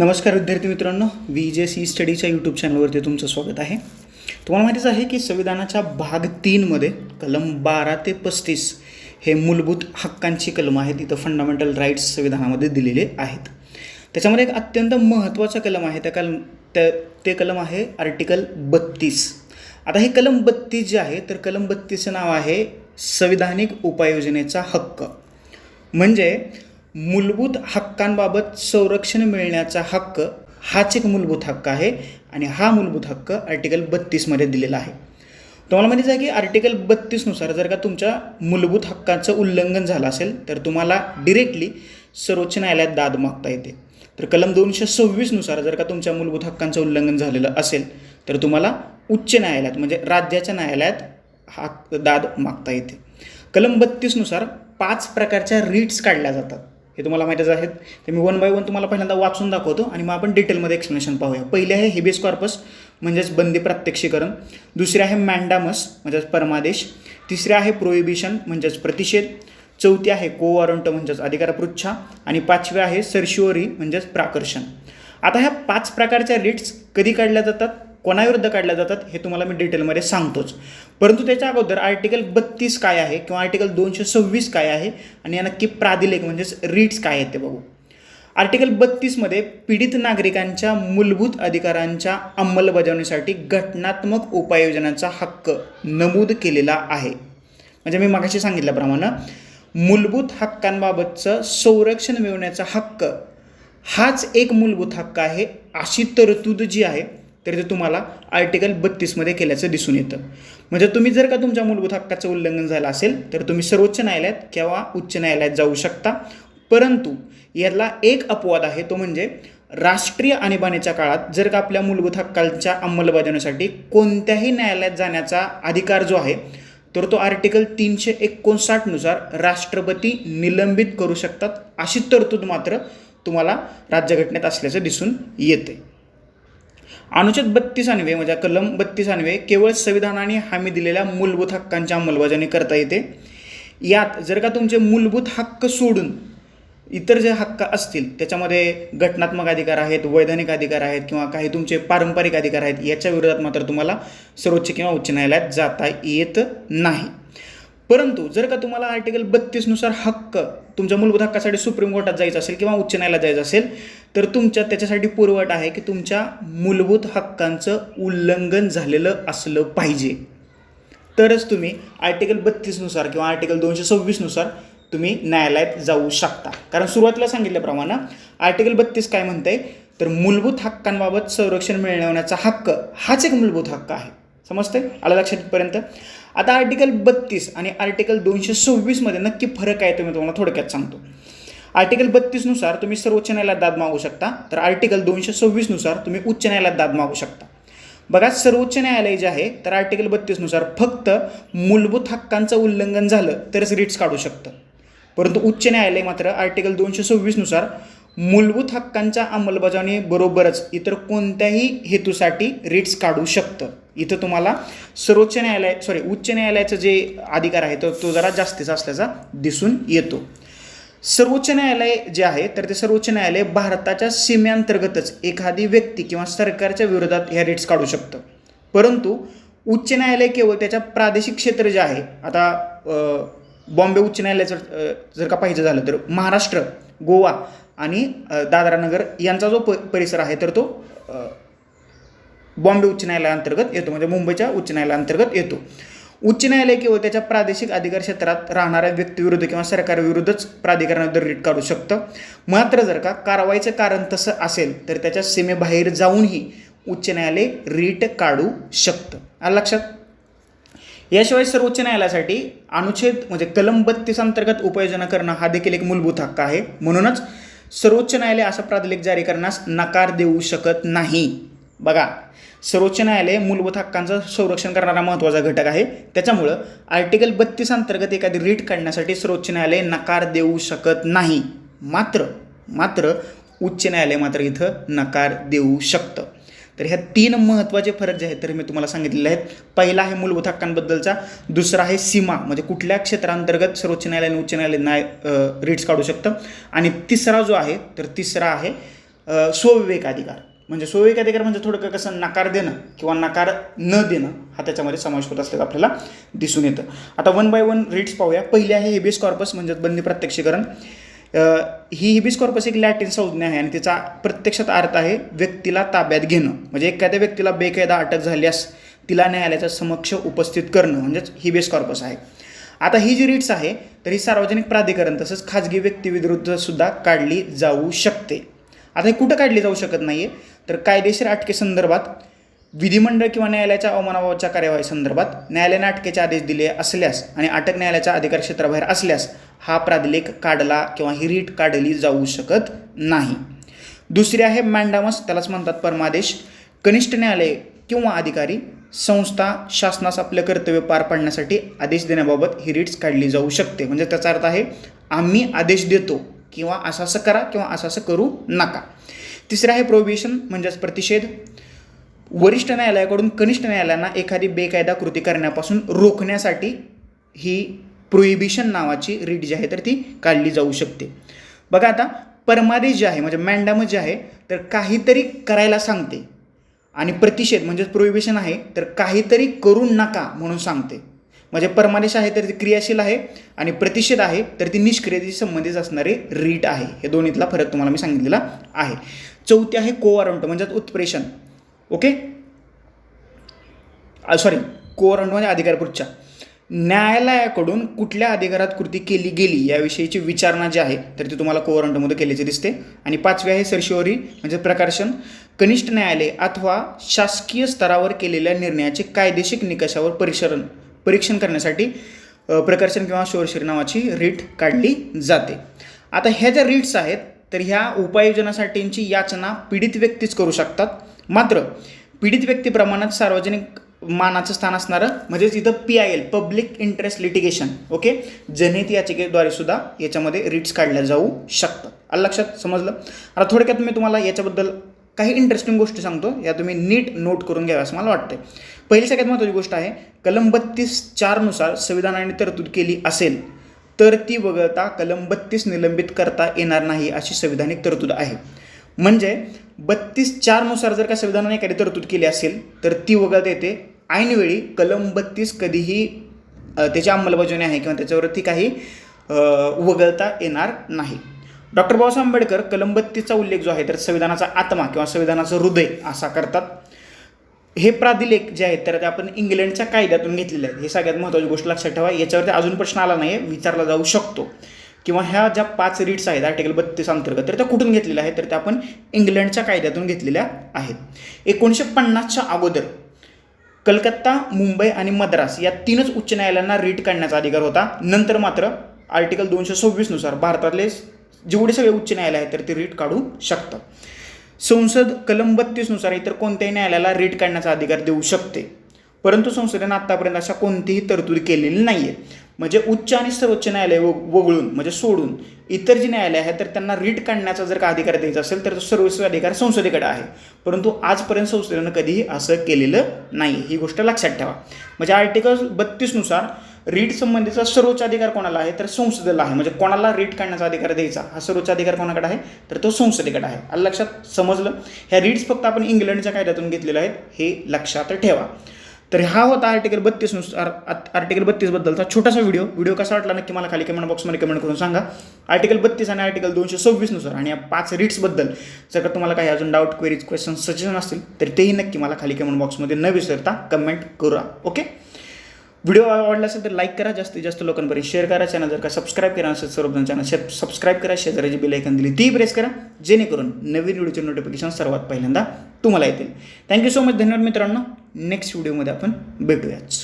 नमस्कार विद्यार्थी मित्रांनो व्ही जे सी स्टडीच्या यूट्यूब चॅनलवरती तुमचं स्वागत आहे. तुम्हाला माहितीच आहे की संविधानाच्या भाग तीनमध्ये कलम बारा ते पस्तीस हे मूलभूत हक्कांची कलम आहेत इथं फंडामेंटल राईट्स संविधानामध्ये दिलेले आहेत. त्याच्यामध्ये एक अत्यंत महत्त्वाचं कलम आहे त्या कलम त्या ते कलम आहे आर्टिकल बत्तीस. आता हे कलम बत्तीस जे आहे तर कलम बत्तीसचं नाव आहे संविधानिक उपाययोजनेचा हक्क. म्हणजे मूलभूत हक्कांबाबत संरक्षण मिळण्याचा हक्क हाच एक मूलभूत हक्क आहे आणि हा मूलभूत हक्क आर्टिकल बत्तीसमध्ये दिलेला आहे. तुम्हाला माहितीच आहे की आर्टिकल बत्तीसनुसार जर का तुमच्या मूलभूत हक्काचं उल्लंघन झालं असेल तर तुम्हाला डिरेक्टली सर्वोच्च न्यायालयात दाद मागता येते. तर कलम दोनशे सव्वीसनुसार जर का तुमच्या मूलभूत हक्कांचं उल्लंघन झालेलं असेल तर तुम्हाला उच्च न्यायालयात म्हणजे राज्याच्या न्यायालयात हा दाद मागता येते. कलम बत्तीसनुसार पाच प्रकारच्या रीट्स काढल्या जातात. हे तुम्हाला माहितीच आहेत. ते मी वन बाय वन तुम्हाला पहिल्यांदा वाचून दाखवतो आणि मग आपण डिटेलमध्ये एक्सप्लेनेशन पाहूया. पहिले आहे हेबियस कॉर्पस म्हणजेच बंदी प्रत्यक्षीकरण. दुसरे आहे मॅन्डामस म्हणजेच परमादेश. तिसरे आहे प्रोहिबिशन म्हणजेच प्रतिषेध. चौथी आहे को वॉरंट म्हणजेच अधिकारपृच्छा आणि पाचवे आहे सरशिओरी म्हणजेच प्राकर्षण. आता ह्या पाच प्रकारच्या रिट्स कधी काढल्या जातात? कोणाविरुद्ध काढल्या जातात हे तुम्हाला मी डिटेलमध्ये सांगतोच. परंतु त्याच्या अगोदर आर्टिकल बत्तीस काय आहे किंवा आर्टिकल दोनशे सव्वीस काय आहे आणि या नक्की प्रादिलेख म्हणजेच रीट्स काय आहेत ते बघू. आर्टिकल बत्तीसमध्ये पीडित नागरिकांच्या मूलभूत अधिकारांच्या अंमलबजावणीसाठी घटनात्मक उपाययोजनाचा हक्क नमूद केलेला आहे. म्हणजे मी मागाशी सांगितल्याप्रमाणे मूलभूत हक्कांबाबतचं संरक्षण मिळवण्याचा हक्क हाच एक मूलभूत हक्क आहे अशी तरतूद जी आहे तर ते तुम्हाला आर्टिकल बत्तीसमध्ये केल्याचं दिसून येतं. म्हणजे तुम्ही जर का तुमच्या मूलभूत हक्काचं उल्लंघन झालं असेल तर तुम्ही सर्वोच्च न्यायालयात किंवा उच्च न्यायालयात जाऊ शकता. परंतु याला एक अपवाद आहे तो म्हणजे राष्ट्रीय आणीबाणीच्या काळात जर का आपल्या मूलभूत हक्कांच्या अंमलबजावणीसाठी कोणत्याही न्यायालयात जाण्याचा अधिकार जो आहे तर तो आर्टिकल तीनशे एकोणसाठनुसार राष्ट्रपती निलंबित करू शकतात. अशी तरतूद मात्र तुम्हाला राज्यघटनेत असल्याचं दिसून येते. अनुच्छेद बत्तीस अन्वे म्हणजे कलम बत्तीस अन्वे केवळ संविधानाने हमी दिलेल्या मूलभूत हक्कांची अंमलबजावणी करता येते. यात जर का तुमचे मूलभूत हक्क सोडून इतर जे हक्क असतील त्याच्यामध्ये घटनात्मक अधिकार आहेत वैधानिक अधिकार आहेत किंवा काही तुमचे पारंपरिक अधिकार आहेत याच्या विरोधात मात्र तुम्हाला सर्वोच्च किंवा उच्च न्यायालयात जाता येत नाही. परंतु जर का तुम्हाला आर्टिकल बत्तीसनुसार हक्क तुमच्या मूलभूत हक्कासाठी सुप्रीम कोर्टात जायचं असेल किंवा उच्च न्यायालयात जायचं असेल तर तुमच्या त्याच्यासाठी पूर्वट आहे की तुमच्या मूलभूत हक्कांचं उल्लंघन झालेलं असलं पाहिजे. तरच तुम्ही आर्टिकल बत्तीसनुसार किंवा आर्टिकल दोनशे सव्वीसनुसार तुम्ही न्यायालयात जाऊ शकता. कारण सुरुवातीला सांगितल्याप्रमाणे आर्टिकल बत्तीस काय म्हणते तर मूलभूत हक्कांबाबत संरक्षण मिळवण्याचा हक्क हाच एक मूलभूत हक्क आहे. समजते आलं लक्षात इथपर्यंत? आता आर्टिकल बत्तीस आणि आर्टिकल दोनशे सव्वीसमध्ये नक्की फरक आहे तो मी तुम्हाला थोडक्यात सांगतो. आर्टिकल बत्तीसनुसार तुम्ही सर्वोच्च न्यायालयात दाद मागू शकता तर आर्टिकल दोनशे सव्वीसनुसार तुम्ही उच्च न्यायालयात दाद मागू शकता. बघा सर्वोच्च न्यायालय जे आहे तर आर्टिकल बत्तीसनुसार फक्त मूलभूत हक्कांचं उल्लंघन झालं तरच रिट्स काढू शकतं. परंतु उच्च न्यायालय मात्र आर्टिकल दोनशे सव्वीसनुसार मूलभूत हक्कांच्या अंमलबजावणीबरोबरच इतर कोणत्याही हेतूसाठी रिट्स काढू शकतं. इथं तुम्हाला सर्वोच्च न्यायालय सॉरी उच्च न्यायालयाचं जे अधिकार आहे तो तो जरा जास्तीचा असल्याचा दिसून येतो. सर्वोच्च न्यायालय जे आहे तर ते सर्वोच्च न्यायालय भारताच्या सीमेअंतर्गतच एखादी व्यक्ती किंवा सरकारच्या विरोधात ह्या रिट्स काढू शकतं. परंतु उच्च न्यायालय केवळ त्याच्या प्रादेशिक क्षेत्र जे आहे आता बॉम्बे उच्च न्यायालयाचं जर का पाहिजे झालं तर महाराष्ट्र गोवा आणि दादरा नगर यांचा जो प परिसर आहे तर तो बॉम्बे उच्च न्यायालयाअंतर्गत येतो म्हणजे मुंबईच्या उच्च न्यायालयाअंतर्गत येतो. उच्च न्यायालय केवळ त्याच्या प्रादेशिक अधिकार क्षेत्रात राहणाऱ्या व्यक्तीविरुद्ध किंवा सरकारविरुद्धच प्राधिकरणाविरुद्ध रीट काढू शकतं. मात्र जर का कारवाईचं कारण तसं असेल तर त्याच्या सीमेबाहेर जाऊनही उच्च न्यायालय रीट काढू शकतं. आलं लक्षात? याशिवाय सर्वोच्च न्यायालयासाठी अनुच्छेद म्हणजे कलम बत्तीस अंतर्गत उपाययोजना करणं हा देखील एक मूलभूत हक्क आहे. म्हणूनच सर्वोच्च न्यायालय असा प्राधिलेख जारी करण्यास नकार देऊ शकत नाही. बघा सर्वोच्च न्यायालय मूलभूत हक्कांचं संरक्षण करणारा महत्त्वाचा घटक आहे. त्याच्यामुळं आर्टिकल बत्तीस अंतर्गत एखादी रीट काढण्यासाठी सर्वोच्च न्यायालय नकार देऊ शकत नाही. मात्र मात्र उच्च न्यायालय मात्र इथं नकार देऊ शकतं. तर ह्या तीन महत्त्वाचे फरक जे आहेत तर मी तुम्हाला सांगितलेले आहेत. पहिला आहे मूलभूत हक्कांबद्दलचा दुसरा आहे सीमा म्हणजे कुठल्या क्षेत्रांतर्गत सर्वोच्च न्यायालय आणि उच्च न्यायालय न्याय रिट्स काढू शकतं. आणि तिसरा जो आहे तर तिसरा आहे अ, स्वविवेक अधिकार म्हणजे स्वविवेक अधिकार म्हणजे थोडं कसं नकार देणं किंवा नकार न देणं हा त्याच्यामध्ये समावेश होत असल्याचं आपल्याला दिसून येतं. आता वन बाय वन रीड्स पाहूया. पहिले आहे हेबिस कॉर्पस म्हणजे बंदी प्रत्यक्षीकरण. ही हिबिस कॉर्पस एक लॅटिन संज्ञा आहे आणि तिचा प्रत्यक्षात अर्थ आहे व्यक्तीला ताब्यात घेणं. म्हणजे एखाद्या व्यक्तीला बेकायदा अटक झाल्यास तिला न्यायालयाच्या समक्ष उपस्थित करणं म्हणजेच हिबियस कॉर्पस आहे. आता ही जी रीट्स आहे तर ही सार्वजनिक प्राधिकरण तसंच खाजगी व्यक्तीविरुद्ध सुद्धा काढली जाऊ शकते. आता हे कुठं काढली जाऊ शकत नाही आहे तर कायदेशीर अटकेसंदर्भात विधिमंडळ किंवा न्यायालयाच्या अवमानाबाबतच्या कार्यवाही संदर्भात न्यायालयाने अटकेचे आदेश दिले असल्यास आणि अटक न्यायालयाच्या अधिकार क्षेत्राबाहेर असल्यास हा प्राधिलेख काढला किंवा ही रीट काढली जाऊ शकत नाही. दुसरी आहे मॅन्डामस त्यालाच म्हणतात परमादेश. कनिष्ठ न्यायालय किंवा अधिकारी संस्था शासनास आपलं कर्तव्य पार पाडण्यासाठी आदेश देण्याबाबत ही रीट्स काढली जाऊ शकते. म्हणजे त्याचा अर्थ आहे आम्ही आदेश देतो. किंवा असं असं करा किंवा असं असं करू नका. तिसरं आहे प्रोबिशन म्हणजेच प्रतिषेध. वरिष्ठ न्यायालयाकडून कनिष्ठ न्यायालयांना एखादी बेकायदा कृती करण्यापासून रोखण्यासाठी ही प्रोहिबिशन नावाची रीट जी आहे तर ती काढली जाऊ शकते. बघा आता परमादेश जे आहे म्हणजे मॅन्डाम जे आहे तर काहीतरी करायला सांगते. आणि प्रतिषेध म्हणजेच प्रोहिबिशन आहे तर काहीतरी करू नका म्हणून सांगते. म्हणजे परमानिश आहे तर ती क्रियाशील आहे आणि प्रतिषेध आहे तर ती निष्क्रियतेशी संबंधित असणारे रीट आहे. हे दोन्हीतला फरक तुम्हाला मी सांगितलेला आहे. चौथी आहे कोवारंट म्हणजेच उत्प्रेषण. ओके? सॉरी कोवरंट म्हणजे अधिकारपुरच्या न्यायालयाकडून कुठल्या अधिकारात कृती केली गेली याविषयीची विचारणा जी आहे तर ती तुम्हाला कोवरंटमध्ये केल्याची दिसते. आणि पाचवी आहे सरशिवरी म्हणजे प्रकाशन. कनिष्ठ न्यायालय अथवा शासकीय स्तरावर केलेल्या निर्णयाचे कायदेशीर निकषावर परिसरण. परीक्षण करण्यासाठी प्रकर्षण किंवा शोरशिर नावाची रीट काढली जाते. आता ह्या ज्या रीट्स आहेत तर ह्या उपाययोजनासाठींची याचना पीडित व्यक्तीच करू शकतात. मात्र पीडित व्यक्तीप्रमाणात सार्वजनिक मानाचं स्थान असणारं म्हणजेच इथं P I L public interest litigation okay जनहित याचिकेद्वारे सुद्धा याच्यामध्ये रीट्स काढल्या जाऊ शकतात. आलं लक्षात? समजलं? आता थोडक्यात मी तुम्हाला याच्याबद्दल काही इंटरेस्टिंग गोष्टी सांगतो. या तुम्ही नीट नोट करून घ्याव्या असं मला वाटतंय. पहिली सगळ्यात महत्त्वाची गोष्ट आहे कलम बत्तीस चारनुसार संविधानाने तरतूद केली असेल तर ती वगळता कलम बत्तीस निलंबित करता येणार नाही अशी संविधानिक तरतूद आहे. म्हणजे बत्तीस चारनुसार जर का संविधानाने एखादी तरतूद केली असेल तर ती वगळता येते. ऐनवेळी कलम बत्तीस कधीही त्याची अंमलबजावणी आहे किंवा त्याच्यावरती काही वगळता येणार नाही. डॉक्टर बाबासाहेब आंबेडकर कलमबत्तीचा उल्लेख जो आहे तर संविधानाचा आत्मा किंवा संविधानाचं हृदय असा करतात. हे प्राधिलेख जे आहेत तर ते आपण इंग्लंडच्या कायद्यातून घेतलेले आहेत. हे सगळ्यात महत्त्वाची गोष्ट लक्षात ठेवा. याच्यावरती अजून प्रश्न आला नाही विचारला जाऊ शकतो. किंवा ह्या ज्या पाच रीट्स आहेत आर्टिकल बत्तीस अंतर्गत तर त्या कुठून घेतलेल्या आहेत तर त्या आपण इंग्लंडच्या कायद्यातून घेतलेल्या आहेत. एकोणीसशे पन्नासच्या अगोदर कलकत्ता मुंबई आणि मद्रास या तीनच उच्च न्यायालयांना रीट काढण्याचा अधिकार होता. नंतर मात्र आर्टिकल दोनशे सव्वीसनुसार भारतातले जेवढे सगळे उच्च न्यायालय आहेत तर ते रीट काढू शकतात. संसद कलम बत्तीसनुसार इतर कोणत्याही न्यायालयाला रीट काढण्याचा अधिकार देऊ शकते. परंतु संसदेनं आत्तापर्यंत अशा कोणतीही तरतूद केलेली नाही आहे म्हणजे उच्च आणि सर्वोच्च न्यायालय वग- वगळून म्हणजे सोडून इतर जी न्यायालय आहेत तर त्यांना रीट काढण्याचा जर का अधिकार द्यायचा असेल तर तो सर्वोच्च अधिकार संसदेकडे आहे. परंतु आजपर्यंत संसदेनं कधीही असं केलेलं नाही. ही गोष्ट लक्षात ठेवा. म्हणजे आर्टिकल बत्तीसनुसार रीट संबंधीचा सर्वोच्च अधिकार कोणाला आहे तर संसदेला आहे. म्हणजे कोणाला रीट काढण्याचा अधिकार द्यायचा हा सर्वोच्च अधिकार कोणाकडे आहे तर तो संसदेकडे आहे. आलं लक्षात? समजलं? ह्या रीट्स फक्त आपण इंग्लंडच्या कायद्यातून घेतलेल्या आहेत हे लक्षात ठेवा. तर हा होता आर्टिकल बत्तीसनुसार आर्टिकल बत्तीसबद्दलचा छोटासा व्हिडिओ व्हिडिओ कसा वाटला नक्की मला खाली कमेंट बॉक्समध्ये कमेंट करून सांगा. आर्टिकल बत्तीस आणि आर्टिकल दोनशे सव्वीसनुसार आणि या पाच रीट्सबद्दल जर का तुम्हाला काही अजून डाऊट क्वेरीज क्वेश्चन सजेशन असतील तर तेही नक्की मला खाली कमेंट बॉक्समध्ये न विसरता कमेंट करा. ओके व्हिडिओ आवडला असेल तर लाईक करा. जास्तीत जास्त लोकांपर्यंत शेअर करा. चॅनल जर का सबस्क्राईब करा असेल सर्वजण चॅनल सबस्क्राईब करा. शेजाराची बिल ऐकून दिली ती प्रेस करा. जेणेकरून नवीन व्हिडिओचे नोटिफिकेशन सर्वात पहिल्यांदा तुम्हाला येतील. थँक्यू सो मच धन्यवाद मित्रांनो. नेक्स्ट व्हिडिओमध्ये आपण भेटूयाच